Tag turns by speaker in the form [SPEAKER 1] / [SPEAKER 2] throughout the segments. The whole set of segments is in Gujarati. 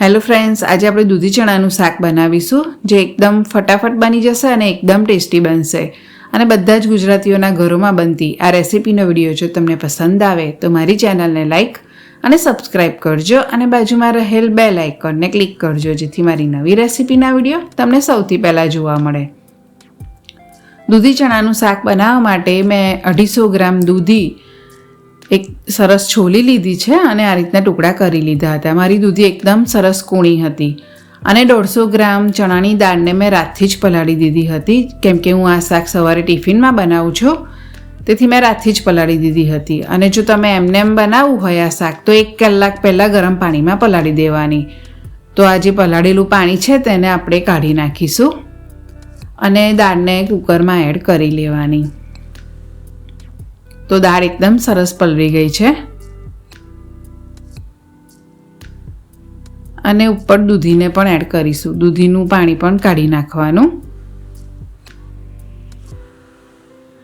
[SPEAKER 1] હેલો ફ્રેન્ડ્સ આજે આપણે દૂધી ચણાનું શાક બનાવીશું, જે એકદમ ફટાફટ બની જશે અને એકદમ ટેસ્ટી બનશે. અને બધા જ ગુજરાતીઓના ઘરોમાં બનતી આ રેસીપીનો વીડિયો જો તમને પસંદ આવે, તો મારી ચેનલને લાઈક અને સબસ્ક્રાઇબ કરજો અને બાજુમાં રહેલ બે લાઇકનને ક્લિક કરજો, જેથી મારી નવી રેસીપીના વીડિયો તમને સૌથી પહેલાં જોવા મળે. દૂધી ચણાનું શાક બનાવવા માટે મેં અઢીસો ગ્રામ દૂધી એક સરસ છોલી લીધી છે અને આ રીતના ટુકડા કરી લીધા હતા. મારી દૂધી એકદમ સરસ કૂણી હતી અને દોઢસો ગ્રામ ચણાની દાળને મેં રાતથી જ પલાળી દીધી હતી. કેમ કે હું આ શાક સવારે ટિફિનમાં બનાવું છું, તેથી મેં રાતથી જ પલાળી દીધી હતી. અને જો તમે એમને એમ બનાવવું હોય આ શાક, તો એક કલાક પહેલાં ગરમ પાણીમાં પલાળી દેવાની. તો આ જે પલાળેલું પાણી છે તેને આપણે કાઢી નાખીશું અને દાળને કુકરમાં એડ કરી લેવાની. તો દાળ એકદમ સરસ પલળી ગઈ છે. અને ઉપર દૂધીને પણ એડ કરીશું. દૂધીનું પાણી પણ કાઢી નાખવાનું.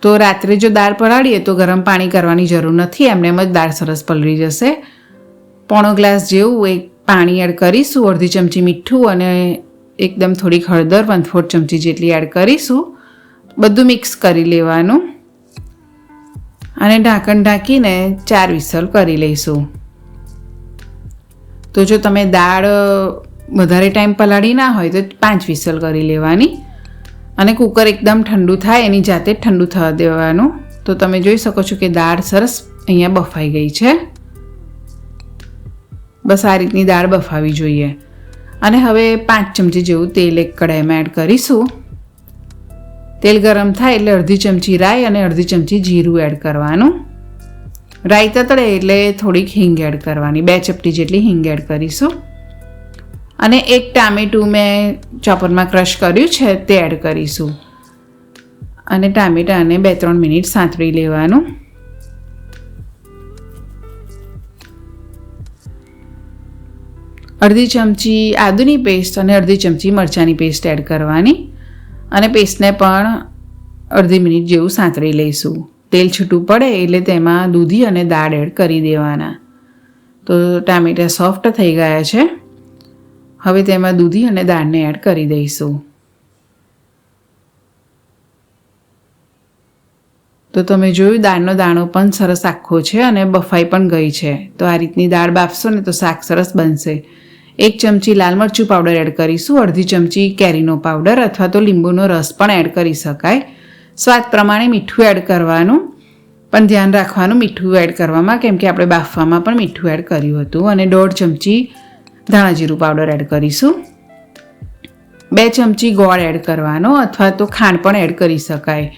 [SPEAKER 1] તો રાત્રે જો દાળ પલાળીએ તો ગરમ પાણી કરવાની જરૂર નથી. એમને એમ જ દાળ સરસ પલળી જશે. પોણો ગ્લાસ જેવું એક પાણી એડ કરીશું. અડધી ચમચી મીઠું અને એકદમ થોડીક હળદર વન ફોર્થ ચમચી જેટલી એડ કરીશું. બધું મિક્સ કરી લેવાનું. અને ઢાંકણ ઢાંકીને ચાર વિસલ કરી લઈશું. તો જો તમે દાળ વધારે ટાઈમ પલાળી ના હોય તો પાંચ વિસલ કરી લેવાની. અને કુકર એકદમ ઠંડુ થાય, એની જાતે જ ઠંડુ થવા દેવાનું. તો તમે જોઈ શકો છો કે દાળ સરસ અહીંયા બફાઈ ગઈ છે. બસ આ રીતની દાળ બફાવી જોઈએ. અને હવે પાંચ ચમચી જેવું તેલ એક કડાઈમાં એડ કરીશું. તેલ ગરમ થાય એટલે અડધી ચમચી રાઈ અને અડધી ચમચી જીરું એડ કરવાનું. રાઈ તતડે એટલે થોડીક હિંગ એડ કરવાની. બે ચપટી જેટલી હિંગ એડ કરીશું. અને એક ટામેટું મેં ચોપરમાં ક્રશ કર્યું છે તે એડ કરીશું. અને ટામેટાને બે ત્રણ મિનિટ સાંતળી લેવાનું. અડધી ચમચી આદુની પેસ્ટ અને અડધી ચમચી મરચાંની પેસ્ટ એડ કરવાની. અને પેસ્ટને પણ અડધી મિનિટ જેવું સાંતળી લઈશું. તેલ છૂટું પડે એટલે તેમાં દૂધી અને દાળ એડ કરી દેવાના. તો ટામેટા સોફ્ટ થઈ ગયા છે. હવે તેમાં દૂધી અને દાળને એડ કરી દઈશું. તો તમે જોયું દાળનો દાણો પણ સરસ આખો છે અને બફાઈ પણ ગઈ છે. તો આ રીતની દાળ બાફશો ને તો શાક સરસ બનશે. એક ચમચી લાલ મરચું પાવડર એડ કરીશું, અડધી ચમચી કેરીનો પાવડર અથવા તો લીંબુનો રસ પણ એડ કરી શકાય. સ્વાદ પ્રમાણે મીઠું એડ કરવાનું, પણ ધ્યાન રાખવાનું મીઠું એડ કરવામાં, કેમ કે આપણે બાફવામાં પણ મીઠું એડ કર્યું હતું. અને દોઢ ચમચી ધાણાજીરું પાવડર એડ કરીશું. બે ચમચી ગોળ એડ કરવાનો અથવા તો ખાંડ પણ એડ કરી શકાય.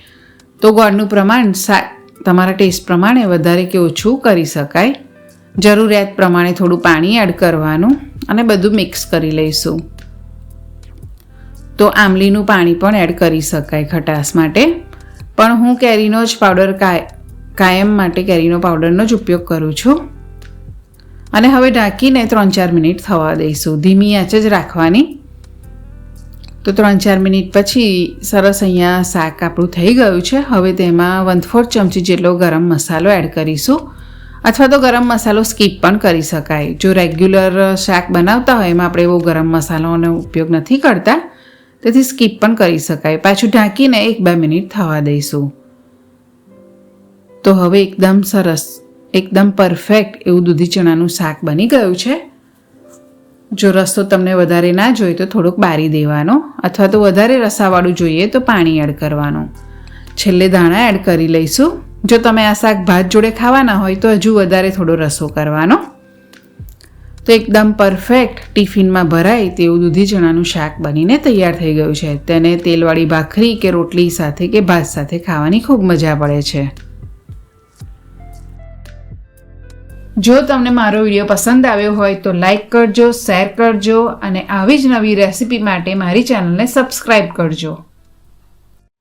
[SPEAKER 1] તો ગોળનું પ્રમાણ સા, તમારા ટેસ્ટ પ્રમાણે વધારે કે ઓછું કરી શકાય. જરૂરિયાત પ્રમાણે થોડું પાણી એડ કરવાનું અને બધું મિક્સ કરી લઈશું. તો આમલીનું પાણી પણ એડ કરી શકાય ખટાશ માટે. પણ હું કેરીનો જ પાવડર કાયમ માટે કેરીનો પાવડરનો જ ઉપયોગ કરું છું. અને હવે ઢાંકીને ત્રણ ચાર મિનિટ થવા દઈશું. ધીમી આંચ જ રાખવાની. તો ત્રણ ચાર મિનિટ પછી સરસ અહીંયા શાક આપણું થઈ ગયું છે. હવે તેમાં વન ફોર્થ ચમચી જેટલો ગરમ મસાલો એડ કરીશું. અથવા તો ગરમ મસાલો સ્કીપ પણ કરી શકાય. જો રેગ્યુલર શાક બનાવતા હોય, એમાં આપણે એવો ગરમ મસાલોનો ઉપયોગ નથી કરતા, તેથી સ્કીપ પણ કરી શકાય. પાછું ઢાંકીને એક બે મિનિટ થવા દઈશું. તો હવે એકદમ સરસ, એકદમ પરફેક્ટ એવું દૂધી ચણાનું શાક બની ગયું છે. જો રસ્તો તમને વધારે ના જોઈએ તો થોડુંક બારી દેવાનો, અથવા તો વધારે રસાવાળું જોઈએ, તો પાણી એડ કરવાનું. છેલ્લે દાણા એડ કરી લઈશું. જો તમે આ શાક ભાત જોડે ખાવાના હોય તો હજુ વધારે થોડો રસો કરવાનો. તો એકદમ પરફેક્ટ ટિફિનમાં ભરાય તેવું દૂધી ચણાનું શાક બનીને તૈયાર થઈ ગયું છે. તેને તેલવાળી ભાખરી કે રોટલી સાથે કે ભાત સાથે ખાવાની ખૂબ મજા પડે છે. જો તમને મારો વીડિયો પસંદ આવ્યો હોય તો લાઈક કરજો, શેર કરજો અને આવી જ નવી રેસિપી માટે મારી ચેનલને સબસ્ક્રાઈબ કરજો.